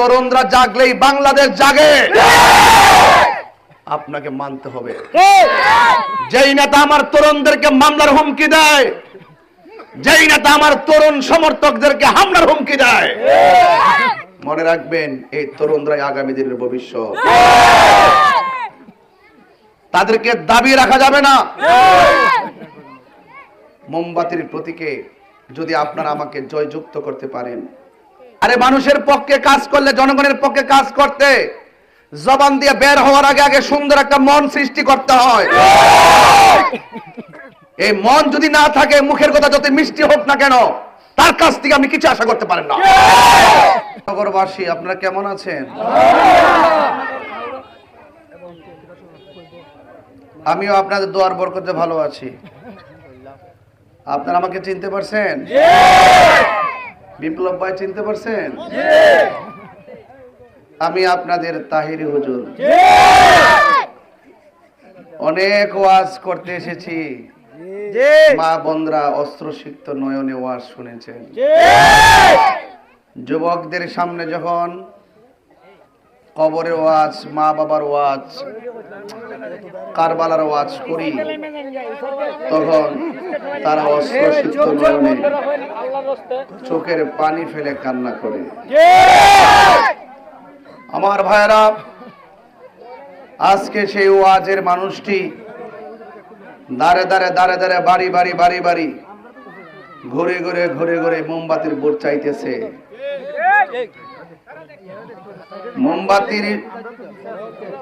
তরুণরা জাগলেই বাংলাদেশ জাগে। আপনাকে মানতে হবে। যেই নেতা আমার তরুণদেরকে মামলার হুমকি দেয়, যেই নেতা আমার তরুণ সমর্থকদেরকে হামলার হুমকি দেয়, মনে রাখবেন, এই তরুণরাই আগামী দিনের ভবিষ্যৎ। তাদেরকে দাবি রাখা যাবে না। মোমবাতির প্রতীকে যদি আপনারা আমাকে জয়যুক্ত করতে পারেন আরে মানুষের পক্ষে কাজ করলে, জনগণের পক্ষে কাজ করতে জবান দিয়ে বের হওয়ার আগে আগে সুন্দর একটা মন সৃষ্টি করতে হয়। এই মন যদি না থাকে, মুখের কথা যত মিষ্টি হোক না কেন, তার কাছ থেকে আপনি কিছু আশা করতে পারেন না। নগরবাসী, আপনারা কেমন আছেন? আমিও আপনাদের দোয়ার বরকতে ভালো আছি। আপনারা আমাকে চিনতে পারছেন? বিপ্লব ভাই চিনতে পারছেন? আমি আপনাদের তাহিরি হুজুর। অনেক ওয়াজ করতে এসেছি। মা বন্ধরা অস্ত্রসিক্ত নয়নে ওয়াজ শুনেছেন। যুবকদের সামনে যখন কবরের ওয়াজ, মা বাবার ওয়াজ, কারবালার ওয়াজ করি, তখন তারা নয়নে চোখের পানি ফেলে কান্না করে। আমার ভাইরা আজকে সেই ওয়াজের মানুষটি দাঁড়ে দাঁড়ে দাঁড়ে দাঁড়ে, বাড়ি বাড়ি বাড়ি বাড়ি, ঘুরে ঘুরে ঘুরে ঘুরে মোমবাতির বোর্ড চাইতেছে। মোমবাতির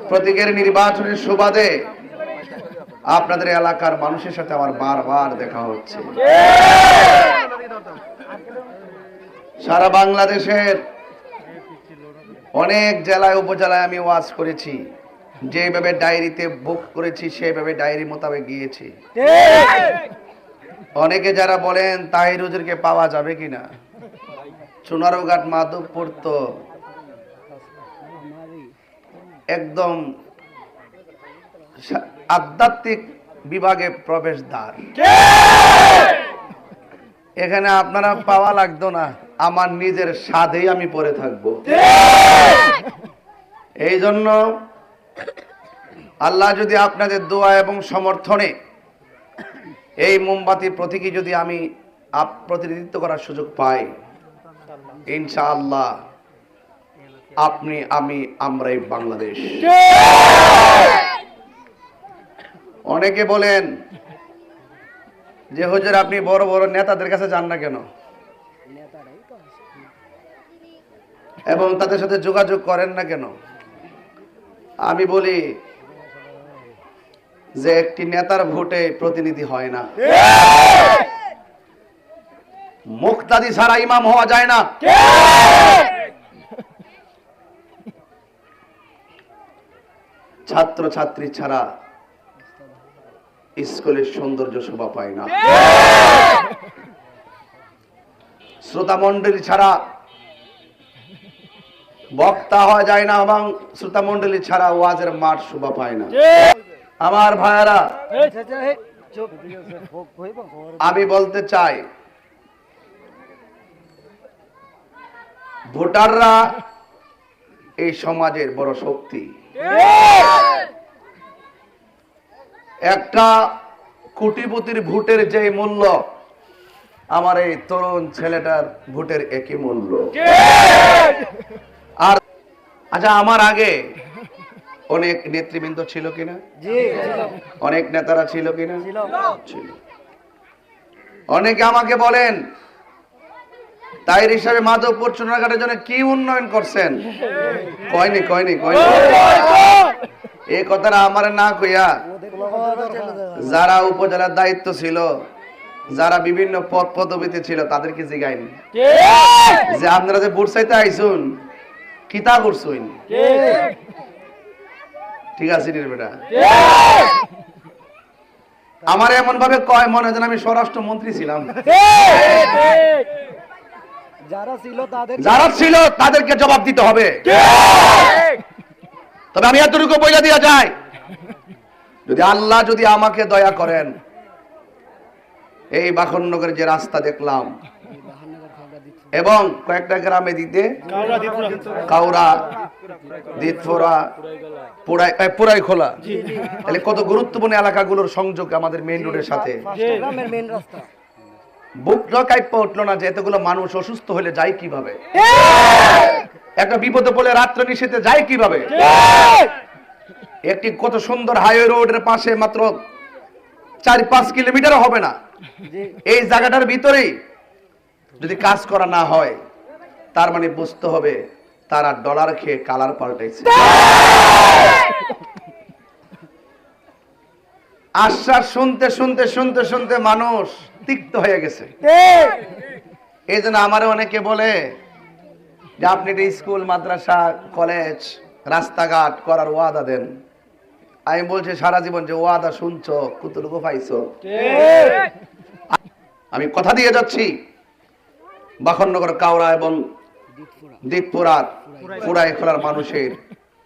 প্রতীকের নির্বাচনের সুবাদে আপনাদের এলাকার মানুষের সাথে আমার বারবার দেখা হচ্ছে। সারা বাংলাদেশের অনেক জেলায়, উপজেলায় আমি ওয়াজ করেছি। যেভাবে ডায়েরিতে বুক করেছি, সেভাবে ডায়েরি মোতাবেক গিয়েছি। অনেকে যারা বলেন, তাহির পাওয়া যাবে কিনা? চুনারুঘাট, মাধবপুর তো একদম আধ্যাত্মিক বিভাগে প্রবেশদ্বার। এখানে আপনারা পাওয়া লাগতো না আমার নিজের স্বাদেই আমি পরে থাকব। এই জন্য আল্লাহ যদি আপনাদের দোয়া এবং সমর্থনে এই মোমবাতির প্রতীকী যদি আমি প্রতিনিধিত্ব করার সুযোগ পাই ইনশাআল্লাহ আপনি, আমি, আমরাই বাংলাদেশ। অনেকে বলেন যে, হুজুর, আপনি বড় বড় নেতাদের কাছে যান না কেন? এবং তাদের সাথে যোগাযোগ করেন না কেন? আমি বলি যে, একটি নেতার ভোটে প্রতিনিধি হয় না। মুক্তাদি ছাড়া ইমাম হওয়া যায় না। ছাত্র ছাত্রী ছাড়া স্কুলের সৌন্দর্য শোভা পায় না। শ্রোতা মন্ডলী ছাড়া বক্তা হওয়া যায় না এবং শ্রোতা মন্ডলী ছাড়া ওয়াজের মাঠ শোভা পায় না। আমার ভাইয়ারা, আমি বলতে চাই, ভোটাররা এই সমাজের বড় শক্তি। একটা কোটিপতির ভোটের যে মূল্য আমার এই তরুণ ছেলেটার ভোটের একই মূল্য। আর আচ্ছা আমার আগে অনেক নেতৃবৃন্দ ছিল কিনা? অনেক নেতারা ছিল কিনা? ছিল। অনেকে আমাকে বলেন তাইর হিসাবে মাধবপুর চুনাঘাটের জন্য কি উন্নয়ন করছেন? কয়নি কয়নি কয়নি। এই কথাটা আমার না কইয়া যারা উপজেলার দায়িত্ব ছিল যারা বিভিন্ন পদ পদবিতে ছিল তাদেরকে জিগাইনি। যে আপনারা যে চাইতে আইসুন কিতা করছুন ঠিক আছে বেটা। আমার এমন ভাবে কয় মনে হয় যেন আমি স্বরাষ্ট্র মন্ত্রী ছিলাম যারা ছিল তাদের যারা ছিল তাদেরকে জবাব দিতে হবে। তবে আমি এতটুকু বইলা দিয়া যায় যদি আল্লাহ যদি আমাকে দয়া করেন এই বাখননগরের যে রাস্তা দেখলাম এবং কয়েকটা গ্রামে দিতে কাউরা দিতফোরা পুরাই পুরাই খোলা তাহলে কত গুরুত্বপূর্ণ এলাকাগুলোর সংযোগ আমাদের মেইন রোডের সাথে। বুক কাইপ্য উঠল না যে এতগুলো মানুষ অসুস্থ হলে যায় কীভাবে? একটা বিপদে পড়লে রাত্রে নিষেধে যায় কীভাবে? একটি কত সুন্দর হাইওয়ে রোডের পাশে মাত্র চার পাঁচ কিলোমিটার হবে না। এই জায়গাটার ভিতরেই যদি কাজ করা না হয় তার মানে বুঝতে হবে তারা ডলার খেয়ে কালার পাল্টাইছে। আশ্বাস শুনতে শুনতে শুনতে শুনতে মানুষ তিক্ত হয়ে গেছে। এই জন্য আমার অনেকে বলে যে আপনি একটা স্কুল মাদ্রাসা কলেজ রাস্তাঘাট করার ওয়াদা দেন। আমি বলছি সারা জীবন যে ওয়াদা শুনছো কতটুকু পাইছো? আমি কথা দিয়ে যাচ্ছি। বাখননগর কাওড়া এবং দ্বীপপুরার পুরাই খোলার মানুষের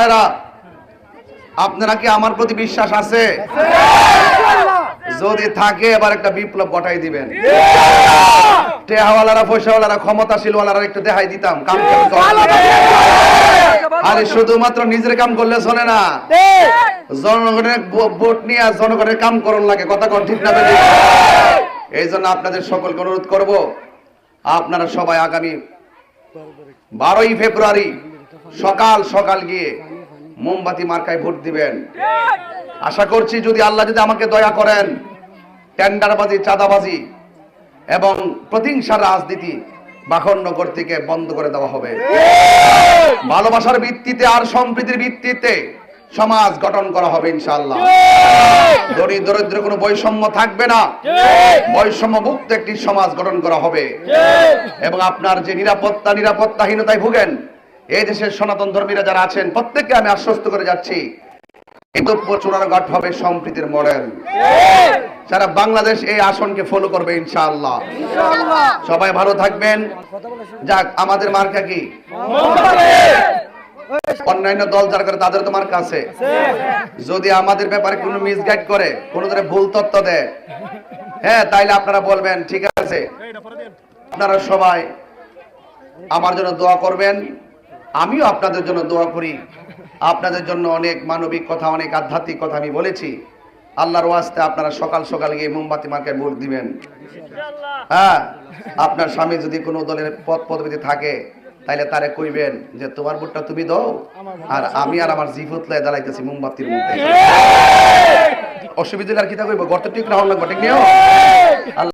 ভাইরা, আপনারা কি আমার প্রতি বিশ্বাস আছে? যদি থাকে এবার একটা বিপ্লব ঘটাই দিবেন। টেহাওয়ালারা পয়সাওয়ালারা ক্ষমতাশীলওয়ালারা একটু দেখাই দিতাম কাম আরে শুধুমাত্র নিজের কাম করলে চলে না। জনগণের ভোট নিয়ে জনগণের কাম করণ লাগে কথা কন ঠিক না এই জন্য আপনাদের সকলকে অনুরোধ করব আপনারা সবাই আগামী বারোই ফেব্রুয়ারি সকাল সকাল গিয়ে মোমবাতি মার্কায় ভোট দিবেন। আশা করছি যদি আল্লাহ যদি আমাকে দয়া করেন টেন্ডারবাজি চাঁদাবাজি এবং প্রতিহিংসার রাজনীতি বাখননগর থেকে বন্ধ করে দেওয়া হবে। ভালোবাসার ভিত্তিতে আর সম্প্রীতির ভিত্তিতে সমাজ গঠন করা হবে ইনশাল্লাহ ধনী দরিদ্র কোনো বৈষম্য থাকবে না। বৈষম্য মুক্ত একটি সমাজ গঠন করা হবে। এবং আপনার যে নিরাপত্তা নিরাপত্তাহীনতায় ভুগেন এই দেশের সনাতন ধর্মীরা যারা আছেন প্রত্যেককে আমি আশ্বস্ত করে যাচ্ছি কিন্তু চূড়ারঘাট হবে সম্প্রীতির মডেল। সারা বাংলাদেশ এই আসনকে ফলো করবে ইনশাআল্লাহ। সবাই ভালো থাকবেন। যাক আমাদের মার্কা কি? অন্যান্য দল যারা করে তাদের তো মার্কা আছে। যদি আমাদের ব্যাপারে কোনো মিসগাইড করে কোনো ধরে ভুল তথ্য দেয় হ্যাঁ তাইলে আপনারা বলবেন ঠিক আছে। আপনারা সবাই আমার জন্য দোয়া করবেন। আমিও আপনাদের জন্য দোয়া করি। আপনাদের জন্য অনেক মানবিক কথা অনেক আধ্যাত্মিক কথা আমি বলেছি। আল্লাহর ওয়াস্তে আপনারা সকাল সকাল গিয়ে মোমবাতি মার্কায় ভোট দিবেন। হ্যাঁ আপনার স্বামী যদি কোনো দলের পদ পদবিতে থাকে তাইলে তারে কইবেন যে তোমার ভোটটা তুমি দাও। আর আমি আর আমার জিফুতলায় দাঁড়াইতেছি মোমবাতির মধ্যে। অসুবিধা আর কি তা কইব গর্ত ঠিক না হল লাগবে ঠিক নিও